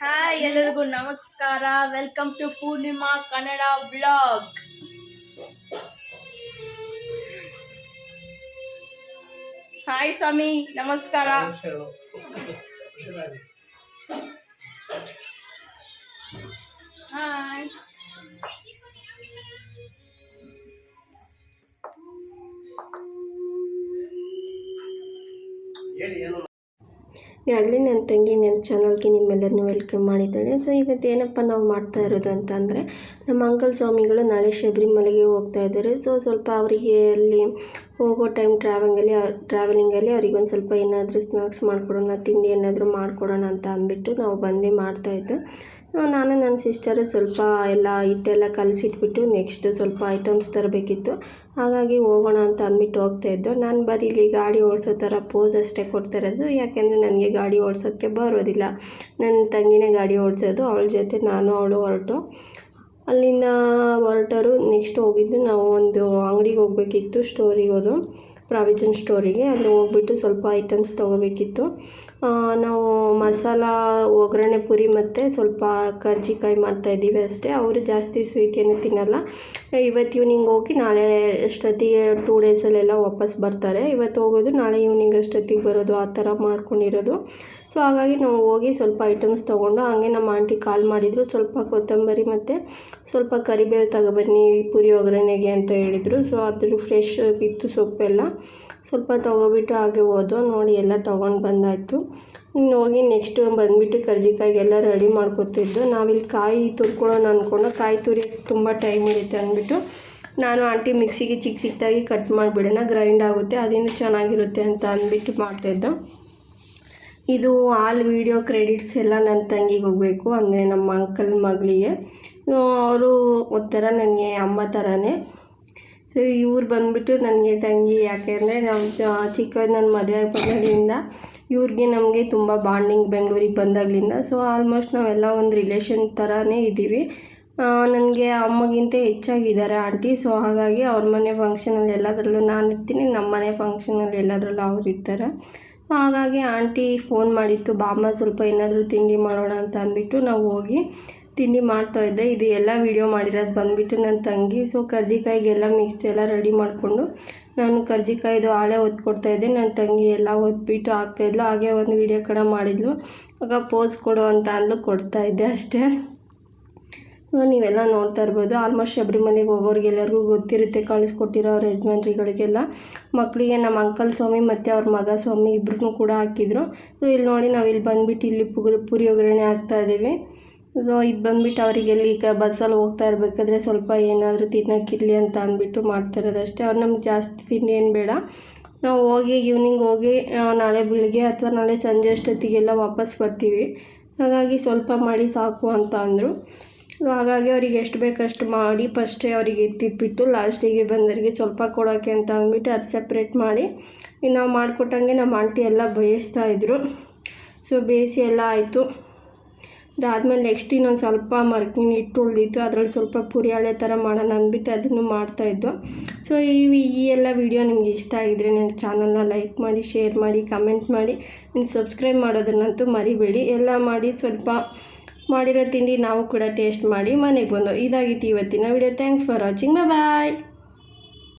Hi ಎಲ್ಲರಿಗೂ ನಮಸ್ಕಾರ. Welcome to Poornima Kannada blog hi ಸ್ವಾಮಿ ನಮಸ್ಕಾರ ಹಾಯ್ ಈಗಾಗಲೇ ನನ್ನ ತಂಗಿ ನನ್ನ ಚಾನಲ್ಗೆ ನಿಮ್ಮೆಲ್ಲರನ್ನೂ ವೆಲ್ಕಮ್ ಮಾಡಿದ್ದಾಳೆ. ಸೊ ಇವತ್ತು ಏನಪ್ಪ ನಾವು ಮಾಡ್ತಾ ಇರೋದು ಅಂತಂದರೆ ನಮ್ಮ ಅಂಕಲ್ ಸ್ವಾಮಿಗಳು ನಾಳೆ ಶಬರಿಮಲೆಗೆ ಹೋಗ್ತಾ ಇದ್ದಾರೆ. ಸೊ ಸ್ವಲ್ಪ ಅವರಿಗೆ ಅಲ್ಲಿ ಹೋಗೋ ಟೈಮ್ ಟ್ರಾವೆಂಗಲ್ಲಿ ಟ್ರಾವೆಲಿಂಗಲ್ಲಿ ಅವ್ರಿಗೆ ಒಂದು ಸ್ವಲ್ಪ ಏನಾದರೂ ಸ್ನ್ಯಾಕ್ಸ್ ಮಾಡಿಕೊಡೋಣ, ತಿಂಡಿ ಏನಾದರೂ ಮಾಡಿಕೊಡೋಣ ಅಂತ ಅಂದ್ಬಿಟ್ಟು ನಾವು ಬಂದು ಮಾಡ್ತಾಯಿದ್ದು ನಾನು ನನ್ನ ಸಿಸ್ಟರು ಸ್ವಲ್ಪ ಎಲ್ಲ ಹಿಟ್ಟೆಲ್ಲ ಕಲಸಿಟ್ಬಿಟ್ಟು ನೆಕ್ಸ್ಟ್ ಸ್ವಲ್ಪ ಐಟಮ್ಸ್ ತರಬೇಕಿತ್ತು. ಹಾಗಾಗಿ ಹೋಗೋಣ ಅಂತ ಅಂದ್ಬಿಟ್ಟು ಹೋಗ್ತಾ ಇದ್ದು. ನಾನು ಬರೀ ಇಲ್ಲಿ ಗಾಡಿ ಓಡಿಸೋ ಥರ ಪೋಸ್ ಅಷ್ಟೇ ಕೊಡ್ತಾಯಿರೋದು ಯಾಕೆಂದರೆ ನನಗೆ ಗಾಡಿ ಓಡಿಸೋಕ್ಕೆ ಬರೋದಿಲ್ಲ. ನನ್ನ ತಂಗಿನೇ ಗಾಡಿ ಓಡಿಸೋದು, ಅವಳ ಜೊತೆ ನಾನು, ಅವಳು ಹೊರಟು. ಅಲ್ಲಿಂದ ಹೊರಟರು ನೆಕ್ಸ್ಟ್ ಹೋಗಿದ್ದು ನಾವು ಒಂದು ಅಂಗಡಿಗೆ ಹೋಗಬೇಕಿತ್ತು ಸ್ಟೋರಿಗೆ ಹೋದು, ಪ್ರಾವಿಜನ್ ಸ್ಟೋರಿಗೆ. ಅಲ್ಲಿ ಹೋಗ್ಬಿಟ್ಟು ಸ್ವಲ್ಪ ಐಟಮ್ಸ್ ತೊಗೋಬೇಕಿತ್ತು. ನಾವು ಮಸಾಲ, ಒಗ್ಗರಣೆ ಪುರಿ ಮತ್ತು ಸ್ವಲ್ಪ ಕರ್ಜಿಕಾಯಿ ಮಾಡ್ತಾಯಿದ್ದೀವಿ ಅಷ್ಟೇ. ಅವರು ಜಾಸ್ತಿ ಸ್ವೀಟ್ ಏನು ತಿನ್ನಲ್ಲ. ಇವತ್ತು ಈವ್ನಿಂಗ್ ಹೋಗಿ ನಾಳೆ ಅಷ್ಟೊತ್ತಿಗೆ ಟೂ ಡೇಸಲ್ಲೆಲ್ಲ ವಾಪಸ್ ಬರ್ತಾರೆ. ಇವತ್ತು ಹೋಗೋದು ನಾಳೆ ಈವ್ನಿಂಗ್ ಅಷ್ಟೊತ್ತಿಗೆ ಬರೋದು, ಆ ಥರ ಮಾಡ್ಕೊಂಡಿರೋದು. ಸೊ ಹಾಗಾಗಿ ನಾವು ಹೋಗಿ ಸ್ವಲ್ಪ ಐಟಮ್ಸ್ ತೊಗೊಂಡು ಹಾಗೆ ನಮ್ಮ ಆಂಟಿ ಕಾಲ್ ಮಾಡಿದರು. ಸ್ವಲ್ಪ ಕೊತ್ತಂಬರಿ ಮತ್ತು ಸ್ವಲ್ಪ ಕರಿಬೇವು ತಗೊಬನ್ನಿ, ಪುರಿ ಒಗ್ಗರಣೆಗೆ ಅಂತ ಹೇಳಿದರು. ಸೊ ಅದ್ರ ಫ್ರೆಶ್ ಇತ್ತು ಸೊಪ್ಪೆಲ್ಲ ಸ್ವಲ್ಪ ತೊಗೊಬಿಟ್ಟು ಹಾಗೆ ಹೋದೋ ನೋಡಿ ಎಲ್ಲ ತೊಗೊಂಡು ಬಂದಾಯಿತು. ಇನ್ನು ಹೋಗಿ ನೆಕ್ಸ್ಟ್ ಬಂದುಬಿಟ್ಟು ಕರ್ಜಿಕಾಯಿಗೆಲ್ಲ ರೆಡಿ ಮಾಡ್ಕೊತಿದ್ದು. ನಾವಿಲ್ಲಿ ಕಾಯಿ ತುರ್ಕೊಳ್ಳೋಣ ಅಂದ್ಕೊಂಡು ಕಾಯಿ ತುರಿ ತುಂಬ ಟೈಮ್ ಹಿಡಿಯುತ್ತೆ ಅಂದ್ಬಿಟ್ಟು ನಾನು ಆಂಟಿ ಮಿಕ್ಸಿಗೆ ಚಿಕ್ಕ ಚಿಕ್ಕದಾಗಿ ಕಟ್ ಮಾಡಿಬಿಡೋಣ. ಗ್ರೈಂಡ್ ಆಗುತ್ತೆ ಅದೇನು ಚೆನ್ನಾಗಿರುತ್ತೆ ಅಂತ ಅಂದ್ಬಿಟ್ಟು ಮಾಡ್ತಾಯಿದ್ದು ಇದು ಆಲ್ ವೀಡಿಯೋ ಕ್ರೆಡಿಟ್ಸ್ ಎಲ್ಲ ನನ್ನ ತಂಗಿಗೆ ಹೋಗಬೇಕು ಅಂದರೆ ನಮ್ಮ ಅಂಕಲ್ ಮಗಳಿಗೆ. ಅವರು ಒಂಥರ ನನಗೆ ಅಮ್ಮ ಥರನೇ ಸೊ ಇವ್ರು ಬಂದುಬಿಟ್ಟು ನನಗೆ ತಂಗಿ ಯಾಕೆಂದರೆ ನಾವು ಚಿಕ್ಕ ನನ್ನ ಮದುವೆ ಬಂದಾಗಲಿಂದ ಇವ್ರಿಗೆ ನಮಗೆ ತುಂಬ ಬಾಂಡಿಂಗ್ ಬೆಂಗಳೂರಿಗೆ ಬಂದಾಗಲಿಂದ. ಸೊ ಆಲ್ಮೋಸ್ಟ್ ನಾವೆಲ್ಲ ಒಂದು ರಿಲೇಷನ್ ಥರನೇ ಇದ್ದೀವಿ. ನನಗೆ ಅಮ್ಮಗಿಂತ ಹೆಚ್ಚಾಗಿದ್ದಾರೆ ಆಂಟಿ. ಸೊ ಹಾಗಾಗಿ ಅವ್ರ ಮನೆ ಫಂಕ್ಷನಲ್ಲಿ ಎಲ್ಲದರಲ್ಲೂ ನಾನು ಇರ್ತೀನಿ ನಮ್ಮ ಮನೆ ಫಂಕ್ಷನಲ್ಲಿ ಎಲ್ಲದರಲ್ಲೂ ಅವ್ರು ಇರ್ತಾರೆ. ಹಾಗಾಗಿ ಆಂಟಿ ಫೋನ್ ಮಾಡಿತ್ತು, ಬಾಮ್ಮ ಸ್ವಲ್ಪ ಏನಾದರೂ ತಿಂಡಿ ಮಾಡೋಣ ಅಂತ ಅಂದ್ಬಿಟ್ಟು ನಾವು ಹೋಗಿ ತಿಂಡಿ ಮಾಡ್ತಾಯಿದ್ದೆ ಇದು ಎಲ್ಲ ವೀಡಿಯೋ ಮಾಡಿರೋದು ಬಂದುಬಿಟ್ಟು ನನ್ನ ತಂಗಿ. ಸೊ ಕರ್ಜಿಕಾಯಿಗೆಲ್ಲ ಮಿಕ್ಸ್ ಎಲ್ಲ ರೆಡಿ ಮಾಡಿಕೊಂಡು ನಾನು ಕರ್ಜಿಕಾಯಿದು ಹಾಳೆ ಇದ್ದೆ. ನನ್ನ ತಂಗಿ ಎಲ್ಲ ಓದ್ಬಿಟ್ಟು ಹಾಕ್ತಾಯಿದ್ಲು ಹಾಗೆ ಒಂದು ವೀಡಿಯೋ ಕೂಡ ಮಾಡಿದ್ಲು. ಆಗ ಪೋಸ್ ಕೊಡು ಅಂತ ಅಂದ್ಲು ಕೊಡ್ತಾಯಿದ್ದೆ ಅಷ್ಟೇ. ನೀವೆಲ್ಲ ನೋಡ್ತಾ ಇರ್ಬೋದು. ಆಲ್ಮೋಸ್ಟ್ ಶಬರಿಮಲೆಗೆ ಹೋಗೋರಿಗೆಲ್ಲರಿಗೂ ಗೊತ್ತಿರುತ್ತೆ, ಕಳಿಸ್ಕೊಟ್ಟಿರೋ ಅವ್ರ ಯಜಮಾನ್ರಿಗಳಿಗೆಲ್ಲ. ಮಕ್ಕಳಿಗೆ ನಮ್ಮ ಅಂಕಲ್ ಸ್ವಾಮಿ ಮತ್ತು ಅವ್ರ ಮಗ ಸ್ವಾಮಿ ಇಬ್ಬರೂ ಕೂಡ ಹಾಕಿದ್ರು. ಸೊ ಇಲ್ಲಿ ನೋಡಿ ನಾವು ಇಲ್ಲಿ ಬಂದುಬಿಟ್ಟು ಇಲ್ಲಿ ಪುರಿ ಪುರಿ ಒಗ್ಗರಣೆ ಹಾಕ್ತಾ ಇದ್ದೀವಿ. ಸೊ ಇದು ಬಂದುಬಿಟ್ಟು ಅವರಿಗೆ ಇಲ್ಲಿ ಈಗ ಬಸ್ಸಲ್ಲಿ ಹೋಗ್ತಾ ಇರಬೇಕಾದ್ರೆ ಸ್ವಲ್ಪ ಏನಾದರೂ ತಿನ್ನೋಕ್ಕಿರಲಿ ಅಂತ ಅಂದ್ಬಿಟ್ಟು ಮಾಡ್ತಾ ಇರೋದಷ್ಟೇ. ಅವ್ರು ನಮ್ಗೆ ಜಾಸ್ತಿ ತಿಂಡಿ ಏನು ಬೇಡ. ನಾವು ಹೋಗಿ ಈವ್ನಿಂಗ್ ಹೋಗಿ ನಾಳೆ ಬೆಳಿಗ್ಗೆ ಅಥವಾ ನಾಳೆ ಸಂಜೆ ಅಷ್ಟೊತ್ತಿಗೆಲ್ಲ ವಾಪಸ್ ಬರ್ತೀವಿ. ಹಾಗಾಗಿ ಸ್ವಲ್ಪ ಮಾಡಿ ಸಾಕು ಅಂತ ಅಂದರು. ಹಾಗಾಗಿ ಅವರಿಗೆ ಎಷ್ಟು ಬೇಕಷ್ಟು ಮಾಡಿ ಫಸ್ಟೇ ಅವರಿಗೆ ಎತ್ತಿಟ್ಬಿಟ್ಟು ಲಾಸ್ಟಿಗೆ ಬಂದವರಿಗೆ ಸ್ವಲ್ಪ ಕೊಡೋಕ್ಕೆ ಅಂತ ಅಂದ್ಬಿಟ್ಟು ಅದು ಸಪ್ರೇಟ್ ಮಾಡಿ. ನಾವು ಮಾಡಿಕೊಟ್ಟಂಗೆ ನಮ್ಮ ಆಂಟಿ ಎಲ್ಲ ಬೇಯಿಸ್ತಾ ಇದ್ರು. ಸೊ ಬೇಯಿಸಿ ಎಲ್ಲ ಆಯಿತು. ಅದಾದಮೇಲೆ ನೆಕ್ಸ್ಟ್ ಇನ್ನೊಂದು ಸ್ವಲ್ಪ ಮರ್ಕಿನ ಹಿಟ್ಟು ಉಳಿದಿತ್ತು. ಅದರಲ್ಲಿ ಸ್ವಲ್ಪ ಪುರಿ ಹಳೆ ಥರ ಮಾಡೋಣ ಅಂದ್ಬಿಟ್ಟು ಅದನ್ನು ಮಾಡ್ತಾಯಿದ್ದು ಸೊ ಈ ಈ ಎಲ್ಲ ವಿಡಿಯೋ ನಿಮಗೆ ಇಷ್ಟ ಆಗಿದ್ರೆ ನನ್ನ ಚಾನಲ್ನ ಲೈಕ್ ಮಾಡಿ ಶೇರ್ ಮಾಡಿ ಕಮೆಂಟ್ ಮಾಡಿ, ಇನ್ನು ಸಬ್ಸ್ಕ್ರೈಬ್ ಮಾಡೋದನ್ನಂತೂ ಮರಿಬೇಡಿ. ಎಲ್ಲ ಮಾಡಿ ಸ್ವಲ್ಪ ಮಾಡಿರೋ ತಿಂಡಿ ನಾವು ಕೂಡ ಟೇಸ್ಟ್ ಮಾಡಿ ಮನೆಗೆ ಬಂದು ಇದಾಗಿತ್ತು ಇವತ್ತಿನ video thanks for watching bye